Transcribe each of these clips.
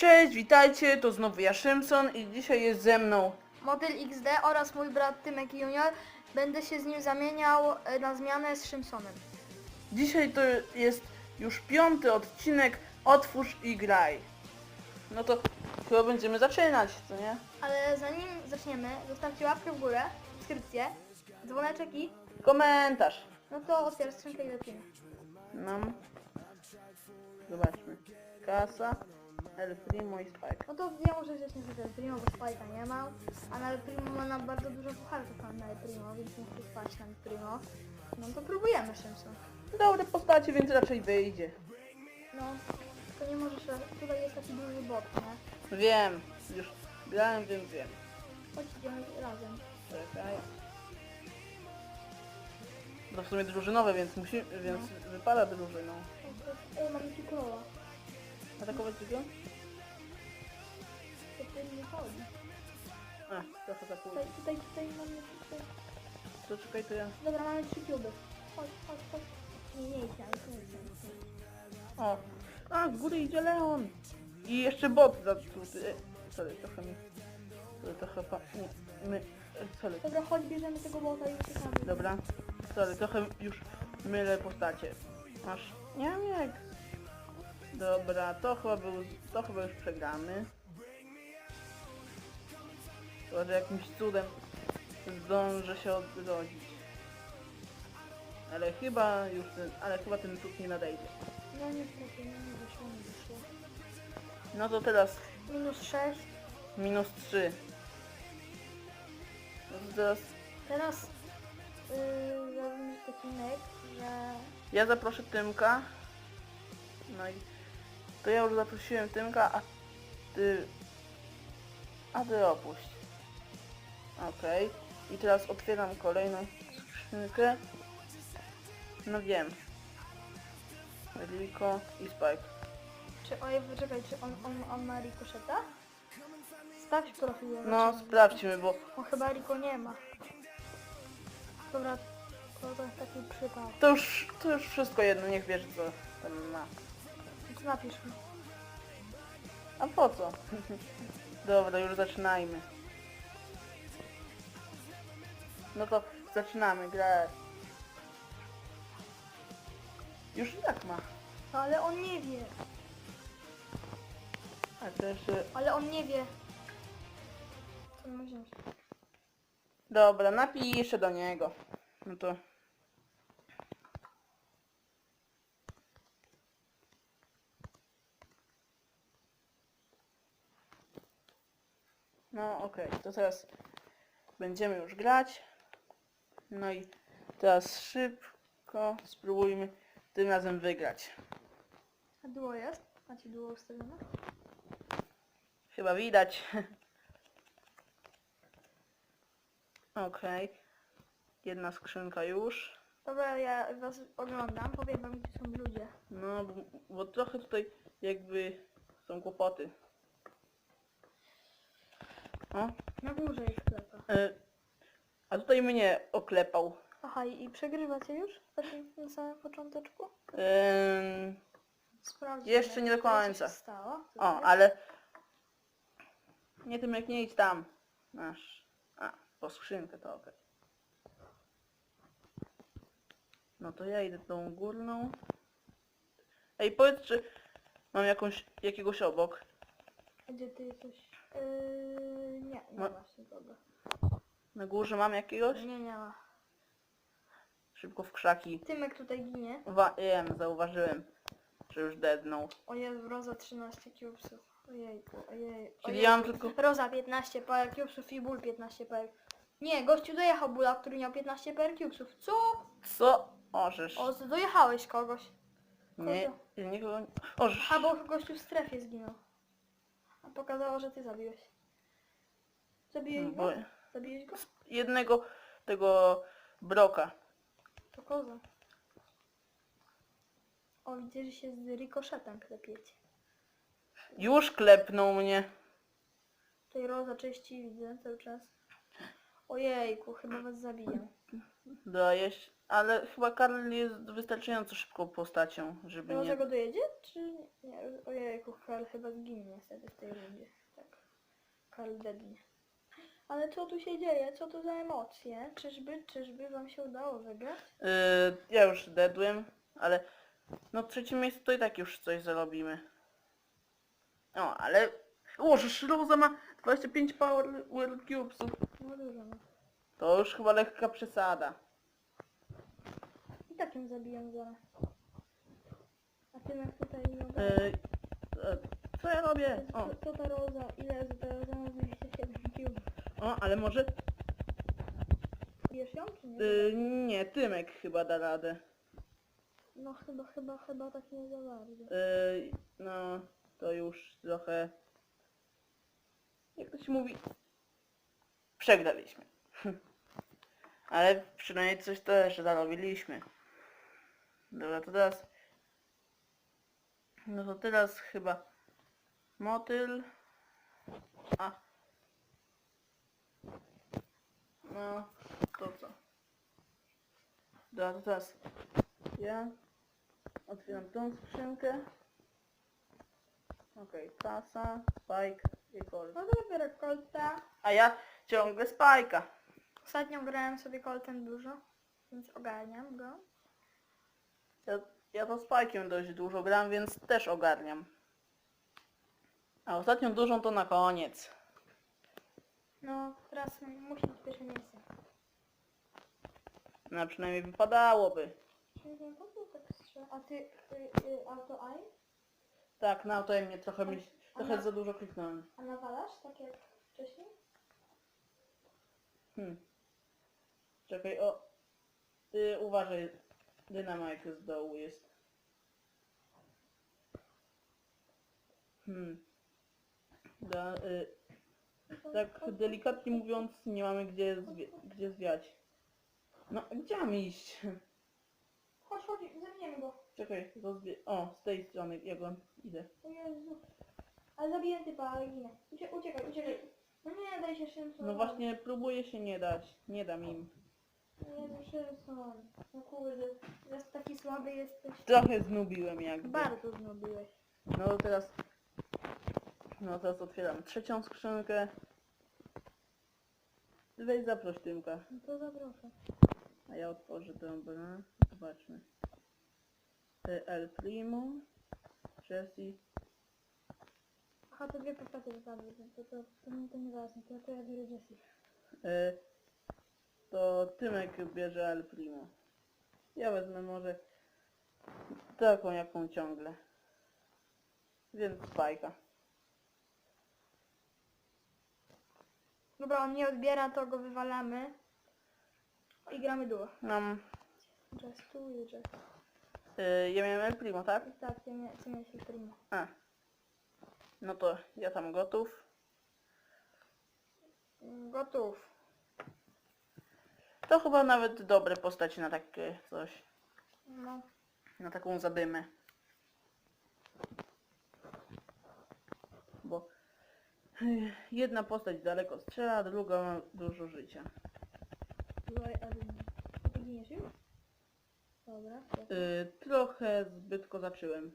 Cześć, witajcie, to znowu ja Szymson i dzisiaj jest ze mną Model XD oraz mój brat Tymek Junior. Będę się z nim zamieniał e, na zmianę z Szymsonem. Dzisiaj to jest już piąty odcinek Otwórz i graj. No to chyba będziemy zaczynać, co nie? Ale zanim zaczniemy, zostawcie łapkę w górę, subskrypcję, dzwoneczek i... Komentarz. No to otwieraj skrzynkę i lecimy. Nam. Zobaczmy. Kasa, El Primo i Spike. No to ja muszę wziąć na El Primo, bo Spike'a nie mam. A na El Primo ma nam bardzo dużo pucharków mam na El Primo, więc chcę spać na El Primo. No to próbujemy Szymson. Dobre postacie, więc raczej wyjdzie. No, to nie możesz... Tutaj jest taki duży bot, nie? Wiem, już grałem, więc wiem. Chodź, idziemy razem. Czekaj. To w sumie drużynowe, więc musi, więc wypada drużyną. O, mamy tu króla. Atakować go? To tu nie chodzi. A, trochę za późno. Tutaj, tutaj, tutaj mamy tutaj. To czekaj, to ja... Dobra, mamy trzy kuby. Chodź, chodź, chodź. Nie, nie idź, ale tu idź. O! A, z góry idzie Leon! I jeszcze bot zatruty. E, Sorry, trochę mi... Sorry, trochę pa... Nie, my... e, Sorry. Dobra, chodź, bierzemy tego bota i uciekamy. Dobra. Sorry, trochę już mylę postacie. Masz... Nie wiem jak. Dobra, to chyba był... To chyba już przegramy. Chyba, że jakimś cudem zdążę się odrodzić. Ale chyba już ten... Ale chyba ten cud nie nadejdzie. No niestety, no nie wyszło, nie wyszło. No to teraz Minus 6. minus 3. No to teraz Teraz yy, zrobimy taki myk, że... ja zaproszę Tymka. No i to ja już zaprosiłem Tymka, a ty... A ty opuść. Okej. I teraz otwieram kolejną skrzynkę. No wiem. Rico i Spike. Czy, oj, poczekaj, czy on, on, on ma rikoszeta? Sprawdź profil. No zobaczymy. sprawdźmy, bo On chyba Riko nie ma. Dobra, to, to jest taki przypał. to już, to już wszystko jedno, niech wiesz co tam ma. To napisz mi. A po co? Dobra, już zaczynajmy. No to zaczynamy grać. Już i tak ma. Ale on nie wie. A to jeszcze... Ale on nie wie. Co on ma wziąć? Dobra, napiszę do niego. No to... No okej, to teraz będziemy już grać. No i teraz szybko spróbujmy tym razem wygrać. A duo jest? Macie duo ustawione? Chyba widać. Okej. Jedna skrzynka już. Dobra, ja was oglądam, powiem wam gdzie są ludzie. No, bo, bo trochę tutaj jakby są kłopoty. O, Na górze jest sklepa. e, a tutaj mnie oklepał. Aha, i, i przegrywacie już? Tak na samym począteczku? Em, Sprawdźmy. Jeszcze nie do co się końca. stało. O, ale... Nie tym jak nie idź tam. Masz. A, po skrzynkę to okej. No to ja idę tą górną. Ej, powiedz, czy mam jakąś, jakiegoś obok. Gdzie ty jesteś? Yy, nie, nie Ma- ma się kogo. Na górze mam jakiegoś? Nie, nie ma. Szybko w krzaki. Tymek tutaj ginie. Wa- wiem, zauważyłem, że już deadnął. O Jezu, Roza 13 cubesów. Ojejku, ojej. Czyli ja mam tylko... Roza 15 par cubesów i ból 15 par. Nie, gościu dojechał bula, który miał 15 par cubesów. Co? Co? Orzesz. O, dojechałeś kogoś. Nie, nikogo nie... Orzesz. A, bo gościu w strefie zginął. A pokazało, że ty zabiłeś. Zabiłeś No go? bo Zabiłeś go? jednego tego broka. To koza. O, widzę, że się z rikoszetem klepiecie. Już klepnął mnie. Tutaj Roza czyści, widzę cały czas. Ojejku, chyba was zabiję. Dajesz. Ale chyba Karl jest wystarczająco szybką postacią, żeby Może nie... go dojedzie? Czy nie? Ojejku, Karl chyba zginie niestety w tej rundzie. Tak. Karl dednie. Ale co tu się dzieje? Co to za emocje? Czyżby, czyżby wam się udało wygrać? Yy, ja już dedłem, ale no trzecie miejsce to i tak już coś zarobimy. No, ale... O, że Szroza ma 25 Power World Cubesów. No dużo no. To już chyba lekka przesada. Tak ją zabiję zaraz. A ty jak tutaj nie Yy, e, co ja robię? O, Co, ta roza? Ile jest ta roza? Ma 27 kił. o, ale może... Bierz ją czy nie? Yy, nie, Tymek chyba da radę. No chyba, chyba, chyba tak nie za bardzo. Yy, no, to już trochę... Jak to się mówi? Przegraliśmy. Ale przynajmniej coś też zarobiliśmy. Dobra, to teraz... No to teraz chyba... Motyl... A... No, to co? Dobra, to teraz... Ja... Otwieram tą skrzynkę. Okej, klasa, spike i Colt. No to dopiero Colta. A ja ciągle spajka. Ostatnio grałem sobie Coltem dużo, więc ogarniam go. Ja, ja to spajkiem dość dużo gram, więc też ogarniam. A ostatnią dużą to na koniec. No, teraz musi być pierwsze miejsce. No przynajmniej wypadałoby. Czyli nie co tak? A ty, y, y, auto AI? Tak, na to mnie trochę, mi, trochę za dużo kliknąłem. A nawalasz, tak jak wcześniej? Hmm. Czekaj, o. Ty uważaj, dynamite z dołu jest. Hmm. Da, y, tak delikatnie mówiąc, nie mamy gdzie, zwie, gdzie zwiać. No, gdzie mam iść? Chodź, chodź, zabijemy go. Czekaj, rozbie... O, z tej strony, ja go idę. O Jezu. Ale zabiję typa, ale ginę. Ucie, uciekaj, uciekaj. No nie, daj się szybko. No właśnie, próbuję się nie dać. Nie dam im. Jezu, szybko. No kurde, jest taki słaby jesteś. Trochę znubiłem jakby. Bardzo znobiłeś. No teraz... No teraz otwieram trzecią skrzynkę. Weź zaproś Tymka. No to zaproszę. A ja otworzę tę bramę. Zobaczmy. El Primo. Jesse. Aha, to dwie postacie wypadły, to, to, to, to, to nieważne, to, to ja biorę Jessie. Y, To Tymek bierze El Primo. Ja wezmę może taką jaką ciągle. Więc spajka. Dobra, on nie odbiera, to go wywalamy. I gramy duo. Mam... Just tu i just. Y, ja miałem El Primo, tak? Tak, ty, mia- ty miałeś primo. A. No to ja tam gotów. Gotów. To chyba nawet dobre postać na takie coś. No. Na taką zadymę. Bo y, jedna postać daleko strzela, druga ma dużo życia. Ty? Dobra. tak. Y, trochę zbytko zacząłem.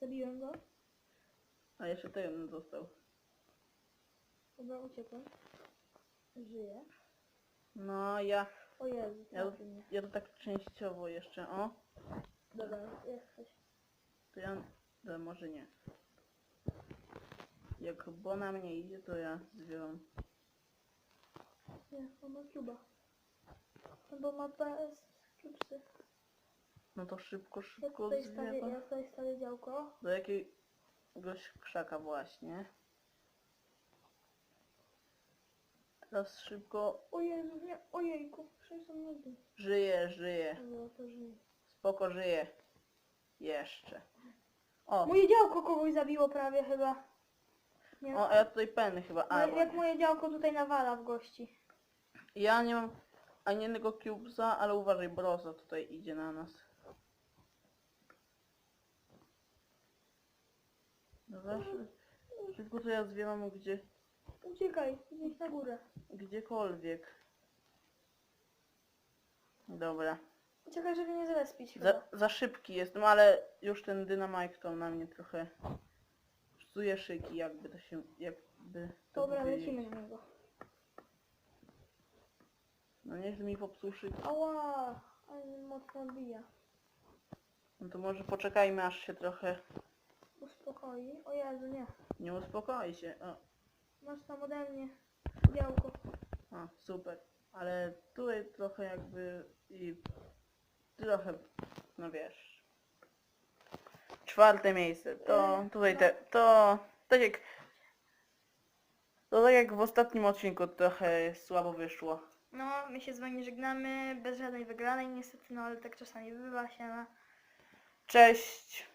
Zabiłem go. A jeszcze ten został. Dobra, uciekłem. Żyje. No ja, O Jezu, ja, mnie. ja to tak częściowo jeszcze, o. Dobra, jesteś. To ja, to może nie. Jak bo na mnie idzie, to ja zwiewam. Nie, on ma cuba. No bo ma PS cubsy. No to szybko, Ja szybko tutaj stawię, zwiewam. ja tutaj stawię działko. Do jakiegoś krzaka właśnie. Teraz szybko O Jezu, nie, ojejku, przecież on nie był. żyje, żyje. Dobra, to żyje. Spoko żyje. Jeszcze. O, Moje działko kogoś zabiło prawie chyba. Nie, o a ja tutaj penny chyba. A, moje, jak moje działko tutaj nawala w gości. ja nie mam ani jednego cubesa, ale uważaj, broza tutaj idzie na nas. Dobra, szy- szybko to ja zwiewam gdzie, Uciekaj, gdzieś na górę. gdziekolwiek. Dobra. Czekaj, żeby nie zrespić chyba. Za, za szybki jestem, ale już ten dynamite to na mnie trochę psuje szyki, jakby to się, jakby to Dobra, powiedzieć. lecimy z niego. No niech mi popsuł szyki. Ała, ale mnie mocno bija. No to może poczekajmy aż się trochę Uspokoi. O Jezu, nie. nie uspokoi się. O, Masz tam ode mnie białko. o super. Ale tutaj trochę jakby i trochę, no wiesz. Czwarte miejsce. To Yy, tutaj no. te, to tak jak to tak jak w ostatnim odcinku trochę słabo wyszło. No, my się z wami żegnamy, bez żadnej wygranej niestety, no ale tak czasami bywa się. No. Cześć!